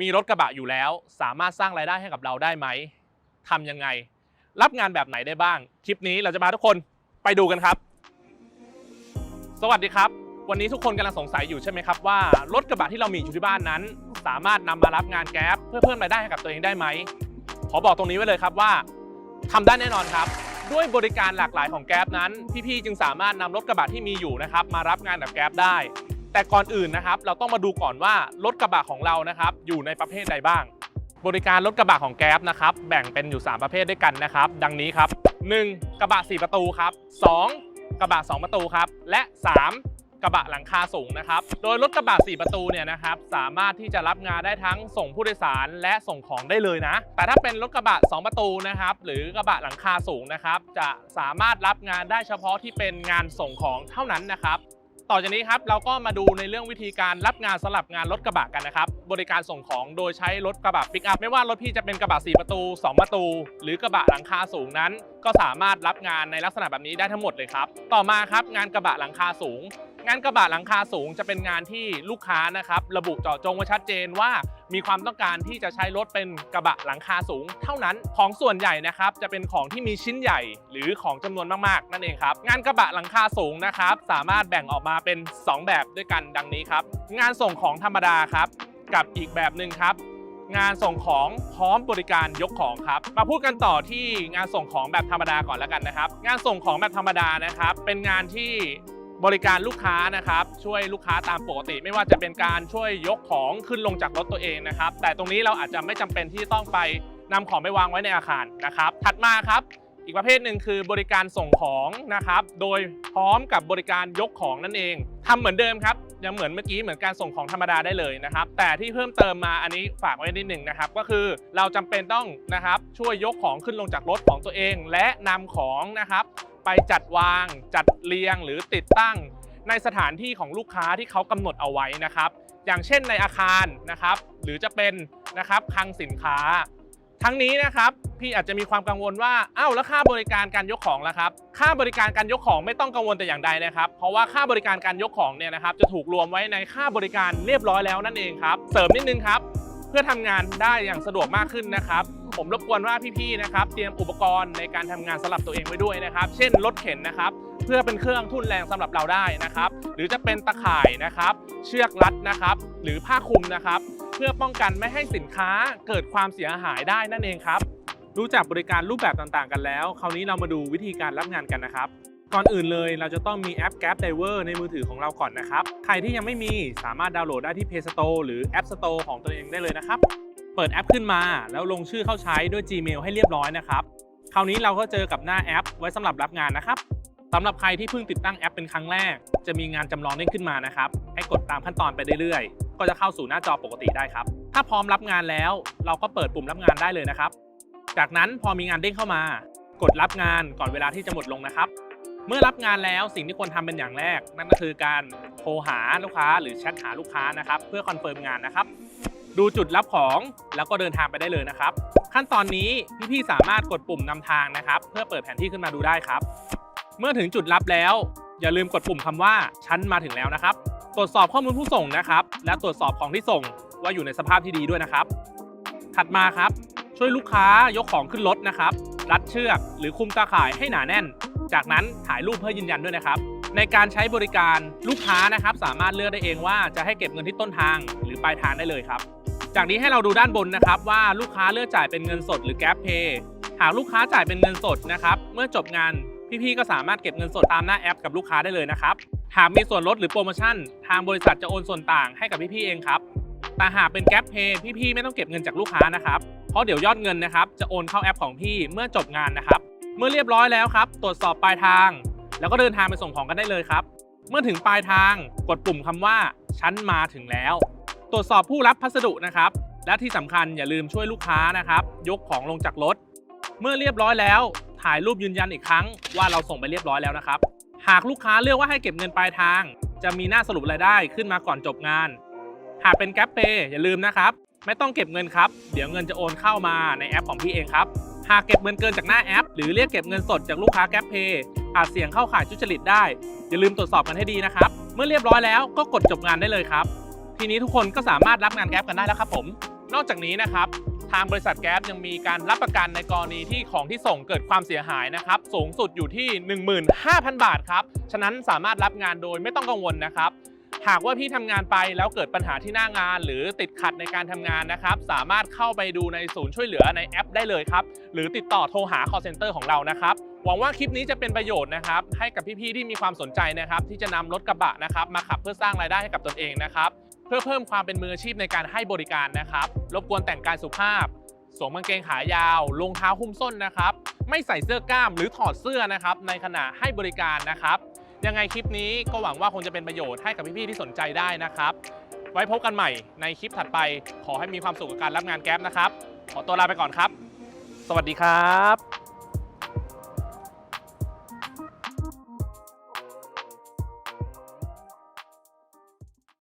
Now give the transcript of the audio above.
มีรถกระบะอยู่แล้ว สามารถสร้างรายได้ให้กับเราได้ไหมทำยังไง รับงานแบบไหนได้บ้าง คลิปนี้เราจะพาทุกคนไปดูกันครับ สวัสดีครับ วันนี้ทุกคนกำลังสงสัยอยู่ใช่ไหมครับว่ารถกระบะที่เรามีอยู่ที่บ้านนั้น สามารถนำมารับงานแก๊ปเพื่อเพิ่มรายได้ให้กับตัวเองได้ไหมขอบอกตรงนี้ไว้เลยครับว่าทำได้แน่นอนครับ ด้วยบริการหลากหลายของแก๊ปนั้นพี่ๆจึงสามารถนำรถกระบะที่มีอยู่นะครับมารับงานกับแก๊ปได้ แต่ก่อนอื่นนะครับ เราต้องมาดูก่อนว่ารถกระบะของเรานะครับ อยู่ในประเภทใดบ้าง บริการรถกระบะของแก๊ปนะครับ แบ่งเป็นอยู่ 3 ประเภทด้วยกันนะครับ ดังนี้ครับ 1. กระบะ 4 ประตูครับ 2. กระบะ 2 ประตูครับ และ 3. กระบะหลังคาสูงนะครับ โดยรถกระบะ 4 ประตูเนี่ยนะครับ สามารถที่จะรับงานได้ทั้งส่งผู้โดยสารและส่งของได้เลยนะ แต่ถ้าเป็นรถกระบะ 2 ประตูนะครับ หรือกระบะหลังคาสูงนะครับ จะสามารถรับงานได้เฉพาะที่เป็นงานส่งของเท่านั้นนะครับ ต่อจากนี้ครับเราก็มาดูในเรื่องวิธีการรับงานสลับงานรถกระบะกันนะครับบริการส่งของโดยใช้รถกระบะปิกอัพไม่ว่ารถพี่จะเป็นกระบะ4ประตู 2 ประตู หรือกระบะหลังคาสูงนั้น ก็สามารถรับงานในลักษณะแบบนี้ได้ทั้งหมดเลยครับ ต่อมาครับงานกระบะหลังคาสูง งานกระบะหลังคาสูงจะเป็นงานที่ลูกค้านะครับ ระบุเจาะจงไว้ชัดเจนว่า มีความต้องการที่จะใช้รถเป็นกระบะหลังคาสูง เท่านั้นของส่วนใหญ่นะครับจะเป็นของที่มีชิ้นใหญ่ หรือของจำนวนมากๆ นั่นเองครับ งานกระบะหลังคาสูงนะครับ สามารถแบ่งออกมาเป็น 2 แบบด้วยกันดังนี้ครับ งานส่งของธรรมดาครับ กับอีกแบบหนึ่งครับงานส่งของพร้อมบริการยกของครับ มาพูดกันต่อที่งานส่งของแบบธรรมดาก่อนแล้วกันนะครับ งานส่งของแบบธรรมดานะครับ เป็นงานที่ บริการลูกค้านะครับ ช่วยลูกค้าตามปกติ ไม่ว่าจะเป็นการช่วยยกของขึ้นลงจากรถตัวเองนะครับ แต่ตรงนี้เราอาจจะไม่จำเป็นที่ต้องไปนำของไปวางไว้ในอาคารนะครับ ถัดมาครับ อีกประเภทหนึ่งคือบริการส่งของนะครับ โดยพร้อมกับบริการยกของนั่นเองทำเหมือนเดิมครับยังเหมือนเมื่อกี้เหมือนการส่งของธรรมดาได้เลยนะครับ แต่ที่เพิ่มเติมมาอันนี้ฝากไว้นิดหนึ่งนะครับ ก็คือเราจำเป็นต้องนะครับช่วยยกของขึ้นลงจากรถของตัวเอง และนำของนะครับ ไปจัดวาง จัดเรียงหรือติดตั้ง ในสถานที่ของลูกค้าที่เขากำหนดเอาไว้นะครับ อย่างเช่นในอาคารนะครับ หรือจะเป็นนะครับคลังสินค้า ทั้งนี้นะครับพี่อาจจะมีความกังวลว่าอ้าวแล้วค่าบริการการยกของล่ะครับ ค่าบริการการยกของไม่ต้องกังวลแต่อย่างใดนะครับ เพราะว่าค่าบริการการยกของเนี่ยนะครับ จะถูกรวมไว้ในค่าบริการเรียบร้อยแล้วนั่นเองครับ เสริมนิดนึงครับ เพื่อทำงานได้อย่างสะดวกมากขึ้นนะครับ ผมรบกวนว่าพี่ๆนะครับ เตรียมอุปกรณ์ในการทำงานสำหรับตัวเองไว้ด้วยนะครับ เช่นรถเข็นนะครับ เพื่อเป็นเครื่องทุ่นแรงสำหรับเราได้นะครับ หรือจะเป็นตะข่ายนะครับ เชือกรัดนะครับ หรือผ้าคลุมนะครับ เพื่อป้องกันไม่ให้สินค้าเกิดความเสียหายได้นั่นเองครับ รู้จักบริการรูปแบบต่างๆ กันแล้ว คราวนี้เรามาดูวิธีการรับงานกันนะครับก่อนอื่นเลยเราจะต้องมีแอป Gap Diver ในมือถือของเราก่อนนะครับ ใครที่ยังไม่มีสามารถดาวน์โหลดได้ที่ Play Store หรือ App Store ของตัวเองได้เลยนะครับ เปิดแอปขึ้นมา แล้วลงชื่อเข้าใช้ด้วย Gmail ให้เรียบร้อยนะครับ คราวนี้เราก็เจอกับหน้าแอป ไว้สำหรับรับงานนะครับสำหรับใครที่เพิ่งติดตั้งแอปเป็นครั้งแรก จะมีงานจำลองเด้งขึ้นมานะครับ ให้กดตามขั้นตอนไปเรื่อยๆ ก็จะเข้าสู่หน้าจอปกติได้ครับ ถ้าพร้อมรับงานแล้ว เราก็เปิดปุ่มรับงานได้เลยนะครับ จากนั้นพอมีงานเด้งเข้ามา กดรับงานก่อนเวลาที่จะหมดลงนะครับ เมื่อรับงานแล้วสิ่งที่ควรทำเป็นอย่างแรก นั่นก็คือการโทรหาลูกค้าหรือแชทหาลูกค้านะครับ เพื่อคอนเฟิร์มงานนะครับ ดูจุดรับของแล้วก็เดินทางไปได้เลยนะครับ ขั้นตอนนี้พี่ๆสามารถกดปุ่มนำทางนะครับ เพื่อเปิดแผนที่ขึ้นมาดูได้ครับ เมื่อถึงจุดรับแล้ว อย่าลืมกดปุ่มคำว่าฉันมาถึงแล้วนะครับ ตรวจสอบข้อมูลผู้ส่งนะครับ และตรวจสอบของที่ส่งว่าอยู่ในสภาพที่ดีด้วยนะครับ ถัดมาครับ ช่วยลูกค้ายกของขึ้นรถนะครับ รัดเชือก หรือคุมตาข่ายให้หนาแน่น จากนั้นถ่ายรูปเพื่อยืนยันด้วยนะครับในการใช้บริการลูกค้านะครับ สามารถเลือกได้เองว่าจะให้เก็บเงินที่ต้นทางหรือปลายทางได้เลยครับ จากนี้ให้เราดูด้านบนนะครับว่าลูกค้าเลือกจ่ายเป็นเงินสดหรือ Gap Pay หากลูกค้าจ่ายเป็นเงินสดนะครับเมื่อจบงานพี่ๆก็สามารถเก็บเงินสดตามหน้าแอปกับลูกค้าได้เลยนะครับหากมีส่วนลดหรือโปรโมชั่น ทางบริษัทจะโอนส่วนต่างให้กับพี่ๆเองครับแต่หากเป็น Gap Pay พี่ๆไม่ต้องเก็บเงินจากลูกค้านะครับเพราะเดี๋ยวยอดเงินนะครับจะโอนเข้าแอปของพี่เมื่อจบงานนะครับ เมื่อเรียบร้อยแล้วครับตรวจสอบปลายทาง แล้วก็เดินทางไปส่งของกันได้เลยครับ เมื่อถึงปลายทางกดปุ่มคำว่าฉันมาถึงแล้ว ตรวจสอบผู้รับพัสดุนะครับ และที่สำคัญอย่าลืมช่วยลูกค้านะครับ ยกของลงจากรถ เมื่อเรียบร้อยแล้ว ถ่ายรูปยืนยันอีกครั้งว่าเราส่งไปเรียบร้อยแล้วนะครับ หากลูกค้าเลือกว่าให้เก็บเงินปลายทาง จะมีหน้าสรุปรายได้ขึ้นมาก่อนจบงาน หากเป็นแก p เปอย่าลืมนะครับ ไม่ต้องเก็บเงินครับ เดี๋ยวเงินจะโอนเข้ามาในแอปของพี่เองครับหากเก็บเงินเกินจากหน้าแอป หรือเรียกเก็บเงินสดจากลูกค้าแก p เพย์อาจเสี่ยงเข้าข่ายทุจริตได้ อย่าลืมตรวจสอบกันให้ดีนะครับ เมื่อเรียบร้อยแล้วก็กดจบงานได้เลยครับ ทีนี้ทุกคนก็สามารถรับงานแก๊ปกันได้แล้วครับผม นอกจากนี้นะครับทางบริษัทแก๊ปยังมีการรับประกันในกรณีที่ของที่ส่งเกิดความเสียหายนะครับ สูงสุดอยู่ที่ 15,000 บาทครับ ฉะนั้นสามารถรับงานโดยไม่ต้องกังวลนะครับ หากว่าพี่ทำงานไปแล้วเกิดปัญหาที่หน้างาน หรือติดขัดในการทำงานนะครับ สามารถเข้าไปดูในศูนย์ช่วยเหลือในแอปได้เลยครับ หรือติดต่อโทรหา call center ของเรานะครับ หวังว่าคลิปนี้จะเป็นประโยชน์นะครับ ให้กับพี่ๆที่มีความสนใจนะครับ ที่จะนำรถกระบะนะครับ มาขับเพื่อสร้างรายได้ให้กับตนเองนะครับ เพื่อเพิ่มความเป็นมืออาชีพในการให้บริการนะครับ รบกวนแต่งกายสุภาพ สวมกางเกงขายาวรองเท้าหุ้มส้นนะครับ ไม่ใส่เสื้อกล้ามหรือถอดเสื้อนะครับ ในขณะให้บริการนะครับ ยังไงคลิปนี้ก็หวังว่าคงจะเป็นประโยชน์ให้กับพี่ๆที่สนใจได้นะครับ ไว้พบกันใหม่ในคลิปถัดไป ขอให้มีความสุขกับการรับงานแก๊ปนะครับ ขอตัวลาไปก่อนครับ สวัสดีครับ